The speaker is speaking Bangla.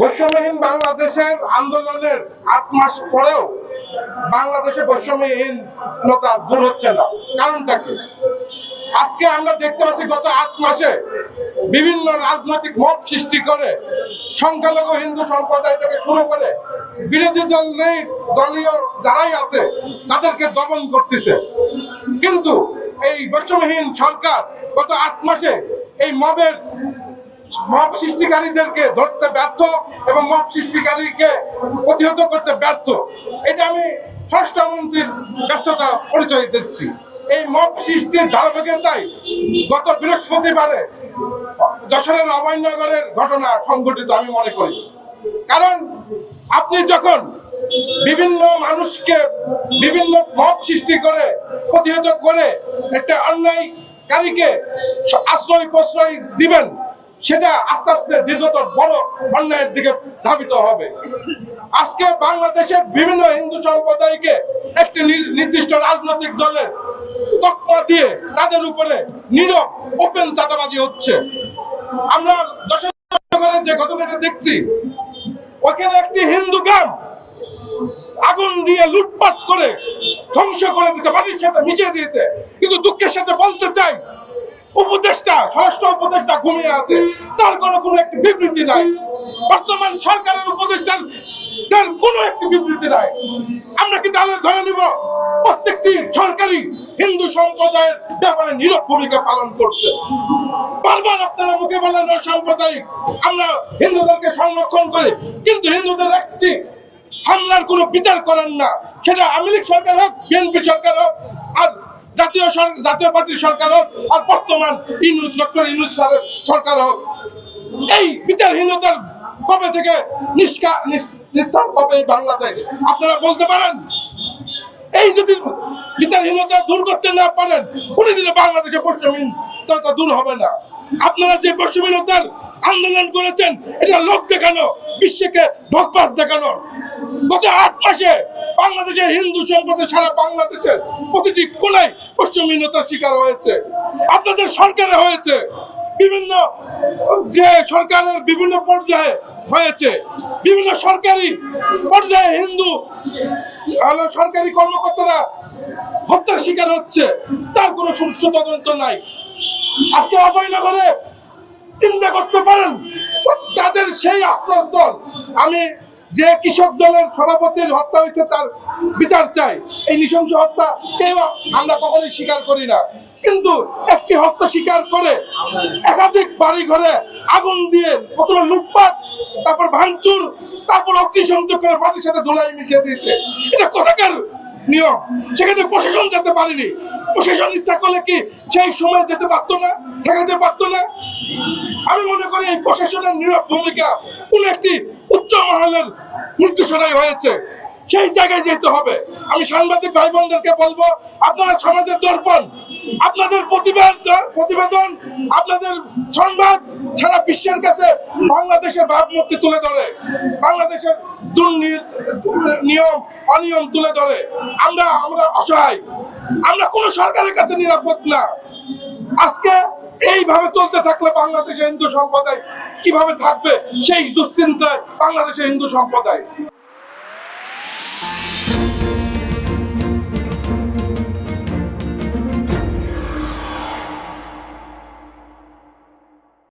বৈষম্যহীন বাংলাদেশের আন্দোলনের আট মাস পরেও বাংলাদেশে বৈষম্যহীনতা দূর হচ্ছে না। কারণটা কি? আজকে আমরা দেখতে পাচ্ছি গত আট মাসে বিভিন্ন রাজনৈতিক মত সৃষ্টি করে সংখ্যালঘু হিন্দু সম্প্রদায় থেকে শুরু করে বিরোধী দল নেই, দলীয় যারাই আছে, তাদেরকে দমন করতেছে। কিন্তু এই বৈষম্যহীন সরকার গত আট মাসে এই মবের মব সৃষ্টিকারীদেরকে ধরতে ব্যর্থ এবং মব সৃষ্টিকারীকে প্রতিহত করতে ব্যর্থ। এটা আমি স্বরাষ্ট্রমন্ত্রীর ব্যর্থতা পরিচয় দিচ্ছি। এই মব সৃষ্টির ধারাবাহিকতায় গত বৃহস্পতিবারে যশোরের অভয়নগরের ঘটনা সংঘটিত আমি মনে করি। কারণ আপনি যখন বিভিন্ন মানুষকে বিভিন্ন মত সৃষ্টি করে, প্রতিহত করে একটা অন্যায়কারীকে আশ্রয় প্রশ্রয় দিবেন সেটা আস্তে আস্তে দীর্ঘতর বড় অন্যায়ের দিকে ধাবিত হবে। আজকে বাংলাদেশের বিভিন্ন হিন্দু সম্প্রদায়কে একটি নির্দিষ্ট রাজনৈতিক দলের তকমা দিয়ে তাদের উপরে নীরব ওপেন চাঁদাবাজি হচ্ছে। আমরা দশরে যে ঘটনাটা দেখছি, ওখানে একটি হিন্দু গ্রাম আগুন দিয়ে লুটপাট করে ধ্বংস করে দিয়েছে মাটির সাথে মিশিয়ে দিয়েছে। কিন্তু দুঃখের সাথে বলতে চাই উপদেষ্টা, স্বরাষ্ট্র উপদেষ্টা ঘুমিয়ে আছে। তার কোনো কোনো একটি বিবৃতি নাই। বর্তমান সরকারের উপদেষ্টার তার কোনো একটি বিবৃতি নাই। আমরা কি তাহলে ধরে নিব? প্রত্যেকটি সরকারি হিন্দু সম্প্রদায়ের ব্যাপারে নীরব ভূমিকা পালন করছে। বারবার আপনারা মুখে বলেন, ও সাম্প্রদায়িক, আমরা হিন্দুদেরকে সংরক্ষণ করি। কিন্তু হিন্দুদের একটি হামলার কোনো বিচার করেন না। সেটা আওয়ামী লীগ সরকার হোক, বিএনপি সরকার জাতীয় জাতীয় পার্টির সরকার হোক আর বর্তমান ইউনুস, ডক্টর ইউনুস সরকার হোক, এই বিচারহীনতার কবে থেকে নিষ্কা নিস- নিস্তার পাবে বাংলাদেশ? আপনারা বলতে পারেন? এই যদি বিচারহীনতা দূর করতে না পারেন, কোনোদিনও বাংলাদেশে পশ্চিমহীনতা দূর হবে না। আপনারা যে পশ্চিমহীনতার আন্দোলন করেছেন, এটা লোক দেখানো, বিশ্বকে ঢকবাজ দেখানোর। গত আট মাসে বাংলাদেশের হিন্দু সম্প্রদায় সারা বাংলাদেশের প্রতিটি কোনায় পশ্চিমহীনতার শিকার হয়েছে। আপনাদের সরকারে হয়েছে। বিভিন্ন যে সরকারের বিভিন্ন পর্যায়ে হয়েছে। বিভিন্ন সরকারি পর্যায়ে হিন্দু সরকারি কর্মকর্তারা হত্যার শিকার হচ্ছে। তার কোনো সুষ্ঠু তদন্ত নাই। আজকে অভয়নগরে চিন্তা করতে পারেন, তাদের সেই আশ্বাস দল। আমি যে কৃষক দলের সভাপতির হত্যা হয়েছে তার বিচার চাই। এই নৃশংস হত্যা কেউ আমরা কখনোই স্বীকার করি না। কিন্তু একটি হত্যা স্বীকার করে একাধিক বাড়ি ঘরে আগুন দিয়ে প্রথমে লুটপাট, তারপর ভাঙচুর, তারপর অগ্নিসংযোগ করে মাটির সাথে ধুলাই মিশিয়ে দিয়েছে। এটা কোথাকার নিয়ম? সেখানে প্রশাসন যেতে পারেনি। প্রশাসন ইচ্ছা করলে কি সেই সময় যেতে পারতো না, ঠেকাতে পারতো না? আমি মনে করি এই প্রশাসনের নীরব ভূমিকা কোন একটি উচ্চ মহলের নির্দেশনায় হয়েছে। সেই জায়গায় যেতে হবে। আমি সাংবাদিক ভাই বোনদেরকে বলব, আপনারা সমাজের দর্পণ, আপনাদের প্রতিবাদ, প্রতিবেদন, আপনাদের সংবাদ সারা বিশ্বের কাছে বাংলাদেশের ভাবমূর্তি তুলে ধরে। বাংলাদেশের নিয়ম, অনিয়ম তুলে ধরে। আমরা আমরা অসহায়। আমরা কোন সরকারের কাছে নিরাপদ না। আজকে এইভাবে চলতে থাকলে বাংলাদেশের হিন্দু সম্প্রদায় কীভাবে থাকবে সেই দুশ্চিন্তায় বাংলাদেশের হিন্দু সম্প্রদায়?